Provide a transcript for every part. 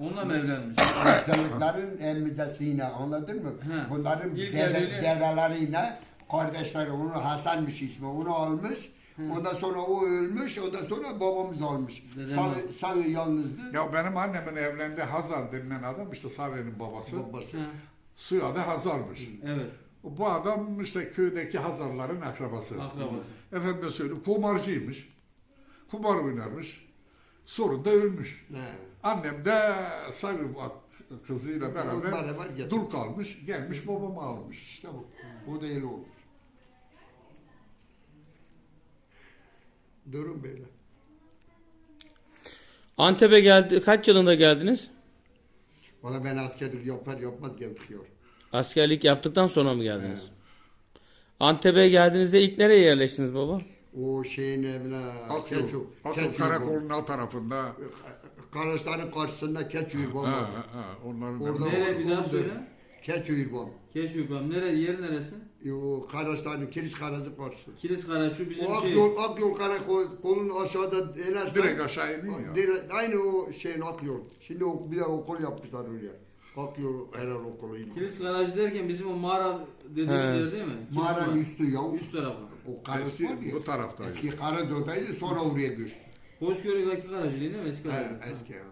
Onunla mı evlenmiş? Çocukların emmicesiyle anladın mı? He. Bunların İlk dede, evliliği- dedeleriyle kardeşleri onu Hasan'mış ismi onu almış. Ondan sonra o ölmüş, ondan sonra babamız almış. Dedem Savi, Savi yalnızdı. Ya benim annemin evlendi Hazar denilen adam işte Save'nin babası. Babası. Sığı adı Hazar'mış. evet. Bu adam işte köydeki Hazarların akrabası. Akrabası. Efendim söyleyeyim kumarcıymış. Kumar oynarmış. Sonra da ölmüş. He. Annem de Savi kızıyla beraber Beraber dul kalmış. Gelmiş babamı almış. İşte bu. Bu da öyle olmuş. Durum böyle. Antep'e geldi. Kaç yılında geldiniz? Valla ben askerlik yapar yapmaz geldik yor. Askerlik yaptıktan sonra mı geldiniz? Antep'e geldiğinizde ilk nereye yerleştiniz baba? O şeyin evine. Akyol Keçu karakolun alt tarafında. Karaşların karşısında Keçuyur Ha, var. ha, ha, onların Orada Nereye bir daha ondur. söyle. Keçuyur bom. Keşükbam. Nere, yeri neresi? O Karaşların kilis karası karşısı. Kilis Kara şu bizim O şey. Akyol, Akyol karakolun aşağıda inersen. direkt aşağı iniyor ya. Direkt, aynı o şeyin Akyol. Şimdi o, bir de okul yapmışlar oraya. Akyol Helal Okulu. yine. Kilis Garajı derken bizim o mağara dediğimiz He. yer değil mi? Kilis Mağaranın var. üstü ya. Üst tarafı. O karası Eski var ya. bu taraftaydı. Eski Karadağ'daydı sonra oraya göçtü. Hoşgörü'deki garajı değil mi? Eski garajı. eski ya.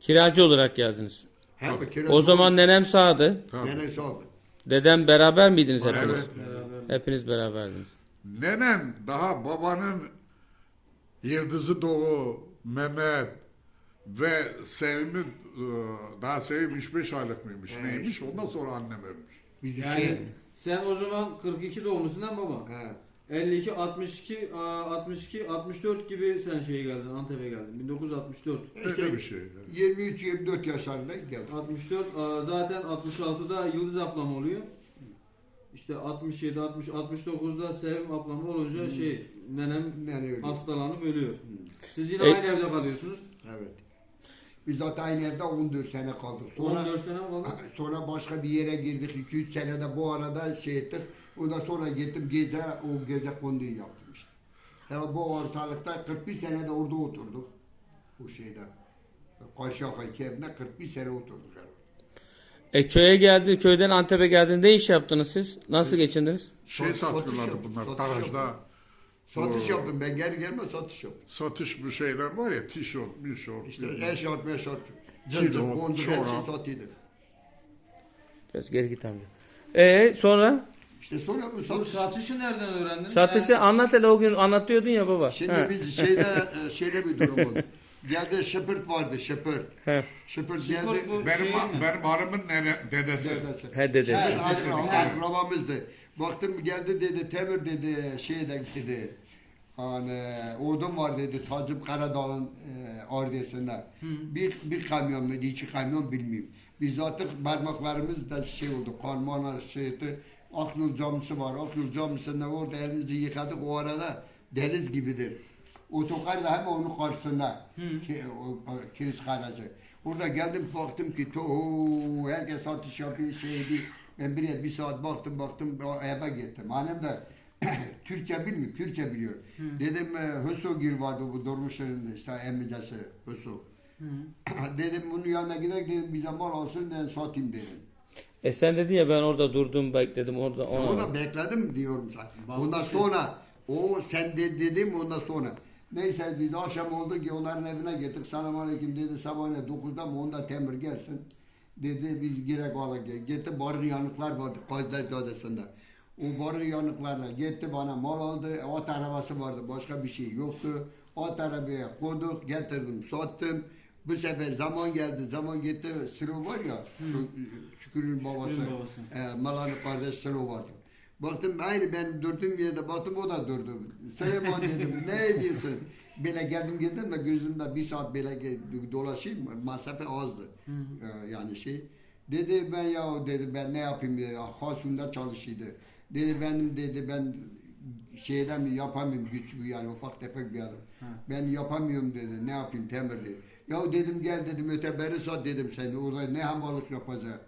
Kiracı olarak geldiniz. Hem de kiraz O zaman nenem sağdı. Gene sağdı. Dedem beraber miydiniz Evet. hepiniz? Beraber. Hepiniz beraberdiniz. Nenem daha babanın Yıldızı Doğu, Mehmet ve Sevim'i e, daha Sevim 3-5 aylık mıymış Evet. neymiş ondan sonra annem ölmüş. Yani şey... sen o zaman 42 doğumlusun mi baba? He. 52, 62, aa, 62, 64 gibi sen şeye geldin, Antep'e geldin. 1964. Öyle bir şey. 23-24 yaşlarında geldi. 64, aa, zaten 66'da Yıldız ablama oluyor. İşte 67, 60, 69'da Sevim ablama olunca şey, nenem Yani öyle. hastalanıp ölüyor. Siz yine E- aynı evde kalıyorsunuz. Evet. Biz zaten aynı evde 14 sene kaldık. Sonra 14 sene mi kaldı? sonra başka bir yere girdik. 2-3 senede bu arada şey ettik. Ondan sonra gittim gece o gece konduyu yaptım işte. Yani bu ortalıkta 41 senede orada oturduk. Bu şeyde. Karşıyaka evinde 41 sene oturduk herhalde. E köye geldi, köyden Antep'e geldiğinde ne iş yaptınız siz? Nasıl geçindiniz? Şey satıyorlardı bunlar garajda. Satış yaptım ben geri gelme satış yaptım. Satış bu şeyler var ya tişört, mişört. İşte bilmem. eşarp meşarp. Cıncık boncuk her çorap. şeyi satıyorduk. Biraz geri git amca. E sonra? İşte sonra bu Bu satış. satışı nereden öğrendiniz? Satışı anlat hele o gün anlatıyordun ya baba. Şimdi He. biz şeyde e, şeyde bir durum oldu. Geldi Shepherd vardı Shepherd. He. Shepherd geldi. bu- Benim, Şey mi? benim hanımın nene, dedesi. Dedesi. He He, akra- he. akrabamızdı. Baktım geldi dedi Temür dedi şeyden dedi. Hani odun var dedi Tacım Karadağ'ın e, ardesinde. Bir, bir kamyon mu iki kamyon bilmiyorum. Biz artık parmaklarımız da şey oldu karmana şey etti. Akyol camisi var. Akyol camisinde orada elimizi yıkadık o arada deniz gibidir. Otokar da hemen onun karşısında. Ki, o, o, Kilis Karacı. Orada geldim baktım ki to herkes satış yapıyor şey değil. Ben bir, bir saat baktım baktım eve gittim. Annem de Türkçe bilmiyor, Kürtçe biliyor. Dedim e, Hüsogil vardı bu Dormuş'un işte emmicesi Hüso. dedim bunun yanına gidelim dedim bize mal olsun dedim satayım dedim. E sen dedin ya ben orada durdum bekledim orada. Ona. Onu da bekledim diyorum sana. Bak Ondan işte. sonra o sen de dedim ondan sonra. Neyse biz akşam oldu ki onların evine gittik. Selamun aleyküm dedi sabahleyin 9'da mı onda temir gelsin. Dedi biz gerek ola gitti barın yanıklar vardı Kazday Caddesi'nde. O barın yanıklarına gitti bana mal aldı. At arabası vardı başka bir şey yoktu. At arabaya koyduk getirdim sattım. Bu sefer zaman geldi zaman gitti Silo var ya Şükür'ün babası. Şükrü'nün babası. E, Malanı kardeş Selo vardı. Baktım aynı ben durduğum yerde baktım o da durdu. Süleyman dedim ne diyorsun? Böyle geldim geldim de gözümde bir saat böyle dolaşayım mesafe azdı. E, yani şey. Dedi ben ya dedi ben ne yapayım dedi. Hasun'da çalışıyordu. Dedi benim dedi ben şeyden mi yapamıyorum güçlü yani ufak tefek bir adam. Ben yapamıyorum dedi. Ne yapayım temir dedi. Ya dedim gel dedim öteberi sat dedim seni orada ne hambalık yapacağız.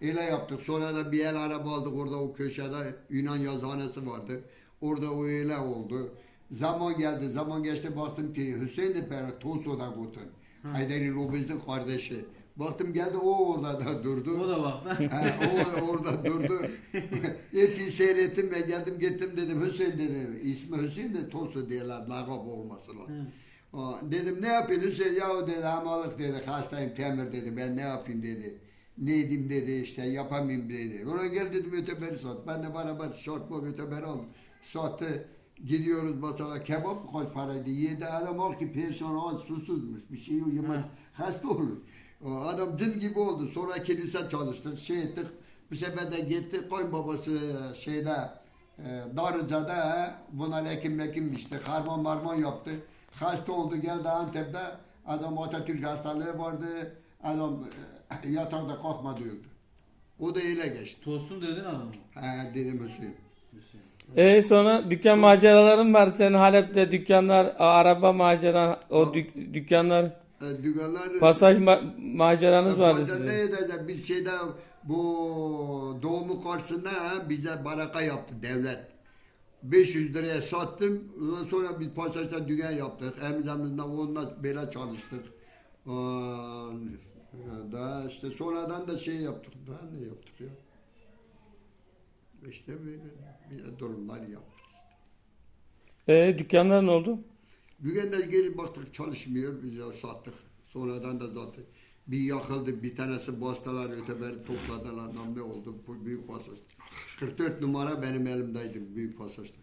Öyle yaptık. Sonra da bir el araba aldık orada o köşede Yunan yazıhanesi vardı. Orada o öyle oldu. Zaman geldi, zaman geçti baktım ki Hüseyin de Pera Toso'da gotun. Haydari Lobez'in kardeşi. Baktım geldi o orada da durdu. O da bak. Ha, o orada durdu. Epey seyrettim ve geldim gittim dedim Hüseyin dedim. İsmi Hüseyin de Tosu diyorlar lakabı olması lazım. Dedim ne yapıyorsun Hüseyin? Ya o dedi hamalık dedi hastayım Temir dedi ben ne yapayım dedi. Ne edeyim dedi işte yapamayayım dedi. Ona gel dedim öteberi sat. Ben de beraber şort bu öteberi aldım. Sattı. Gidiyoruz mesela kebap kaç paraydı? Yedi adam var ki perişan aç susuzmuş. Bir şey yok yemez. Hasta olur. O Adam cin gibi oldu. Sonra kilise çalıştık, şey ettik. Bu sefer de gitti babası şeyde e, Darıca'da e, buna lekim mekim işte harman marman yaptı. Hasta oldu geldi Antep'te. Adam Atatürk hastalığı vardı. Adam e, yatakta kalkmadı öldü. O da öyle geçti. Tosun dedin adamı. He dedim Hüseyin. E sonra dükkan maceraların var. Senin Halep'te dükkanlar, araba macera, o dük- dükkanlar, E, dükkanlar pasaj ma- maceranız vardı Bazen sizin. ne edecek bir şeyde bu doğumu karşısında ha, bize baraka yaptı devlet. 500 liraya sattım. Ondan sonra biz pasajda dükkan yaptık. Emzamızda onunla böyle çalıştık. Aa, Daha işte sonradan da şey yaptık. Daha ne yaptık ya? İşte böyle durumlar yaptık. E dükkanlar ne oldu? Dükkanda geri baktık çalışmıyor. Biz de sattık. Sonradan da zaten bir yakıldı. Bir tanesi bastılar öteberi topladılar. Ne oldu? Bu büyük pasaj. 44 numara benim elimdeydi büyük pasajda.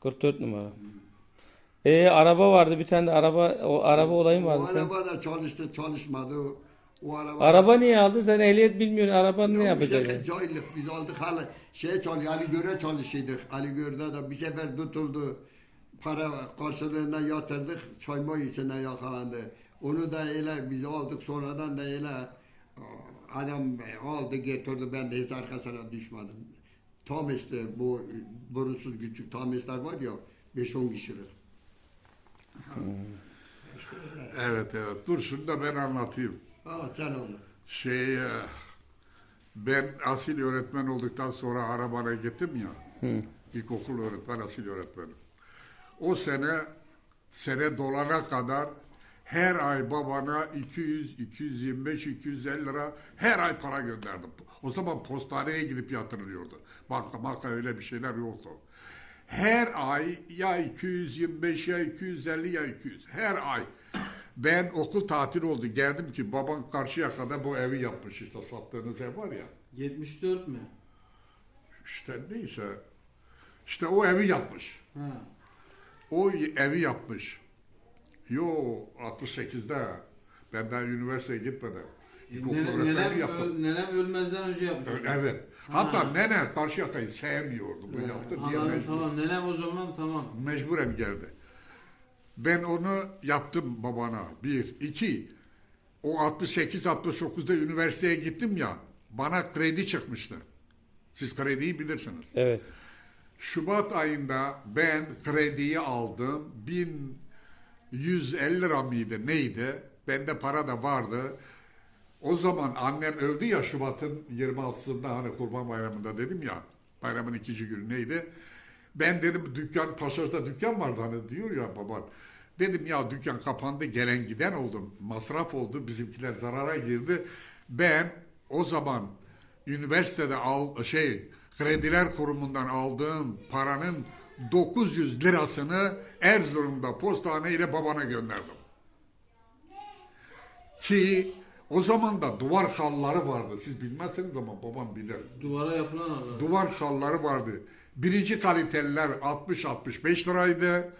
44 numara. E araba vardı bir tane de araba o araba olayın vardı o sen. araba da çalıştı çalışmadı. O, o araba Araba niye aldın? Sen ehliyet bilmiyorsun. Arabanı ne Ya yapacaksın? işte cahillik biz aldık hala şey çalıyor Ali Gör'e çalışıyorduk. Ali Gör'de de bir sefer tutuldu. Para karşılığında yatırdık. Çayma içinde yakalandı. Onu da öyle biz aldık sonradan da öyle adam aldı getirdi ben de hiç arkasına düşmedim. Tam işte bu borusuz küçük tamesler var ya 5-10 kişilik. Evet evet. Dur şunu da ben anlatayım. Ha sen onu. Şey e, ben asil öğretmen olduktan sonra arabana gittim ya. İlkokul öğretmen asil öğretmeni. O sene sene dolana kadar her ay babana 200, 225, 250 lira her ay para gönderdim. O zaman postaneye gidip yatırılıyordu. Banka banka öyle bir şeyler yoktu. Her ay ya 225 ya 250 ya 200. Her ay. Ben okul tatil oldu. Geldim ki babam karşıya kadar bu evi yapmış işte sattığınız ev var ya. 74 mü? İşte neyse. İşte o evi yapmış. Ha. O evi yapmış. Yo 68'de ben daha üniversiteye gitmeden. İlkokul Nenem, öğretmenliği nenem, yaptım. nenem ölmezden önce yapmış. Ö-. Evet. Hatta nene Karşıyaka'yı sevmiyordu. Bu yaptı diye Anladım mecbur. tamam. Nenem o zaman tamam. Mecburen geldi. Ben onu yaptım babana. Bir. iki. O 68-69'da üniversiteye gittim ya. Bana kredi çıkmıştı. Siz krediyi bilirsiniz. Evet. Şubat ayında ben krediyi aldım. 1150 lira mıydı neydi? Bende para da vardı. O zaman annem öldü ya Şubat'ın 26'sında hani Kurban Bayramı'nda dedim ya. Bayramın ikinci günü neydi? Ben dedim dükkan, Paşa'da dükkan vardı hani diyor ya baban. Dedim ya dükkan kapandı gelen giden oldu. Masraf oldu bizimkiler zarara girdi. Ben o zaman üniversitede al şey krediler kurumundan aldığım paranın 900 lirasını Erzurum'da postane ile babana gönderdim. Ki o zaman da duvar halları vardı. Siz bilmezsiniz ama babam bilir. Duvara yapılan. Duvar halları vardı. Birinci kaliteliler 60-65 liraydı.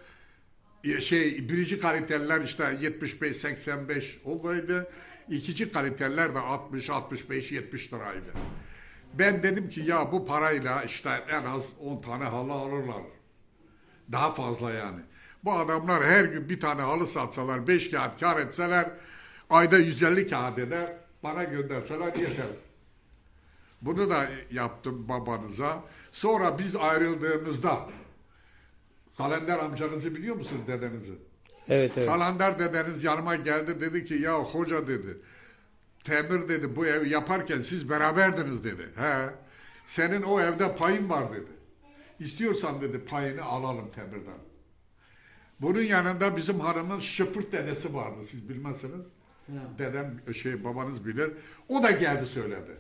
Şey birinci kaliteliler işte 75-85 olaydı. İkinci kaliteliler de 60-65-70 liraydı. Ben dedim ki ya bu parayla işte en az 10 tane halı alırlar. Daha fazla yani. Bu adamlar her gün bir tane halı satsalar, 5 kağıt kar etseler, ayda 150 kağıt eder, bana gönderseler yeter. Bunu da yaptım babanıza. Sonra biz ayrıldığımızda, kalender amcanızı biliyor musunuz dedenizi? Evet evet. Kalender dedeniz yanıma geldi dedi ki ya hoca dedi. Temir dedi bu evi yaparken siz beraberdiniz dedi. He. Senin o evde payın var dedi. İstiyorsan dedi payını alalım Temir'den. Bunun yanında bizim hanımın şıpırt dedesi vardı siz bilmezsiniz. He. Dedem şey babanız bilir. O da geldi söyledi.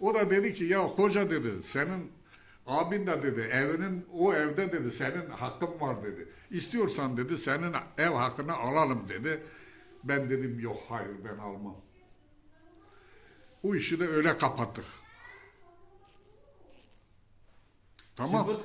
O da dedi ki ya koca dedi senin abin de dedi evinin o evde dedi senin hakkın var dedi. İstiyorsan dedi senin ev hakkını alalım dedi. Ben dedim yok hayır ben almam. O işi de öyle kapattık. Tamam.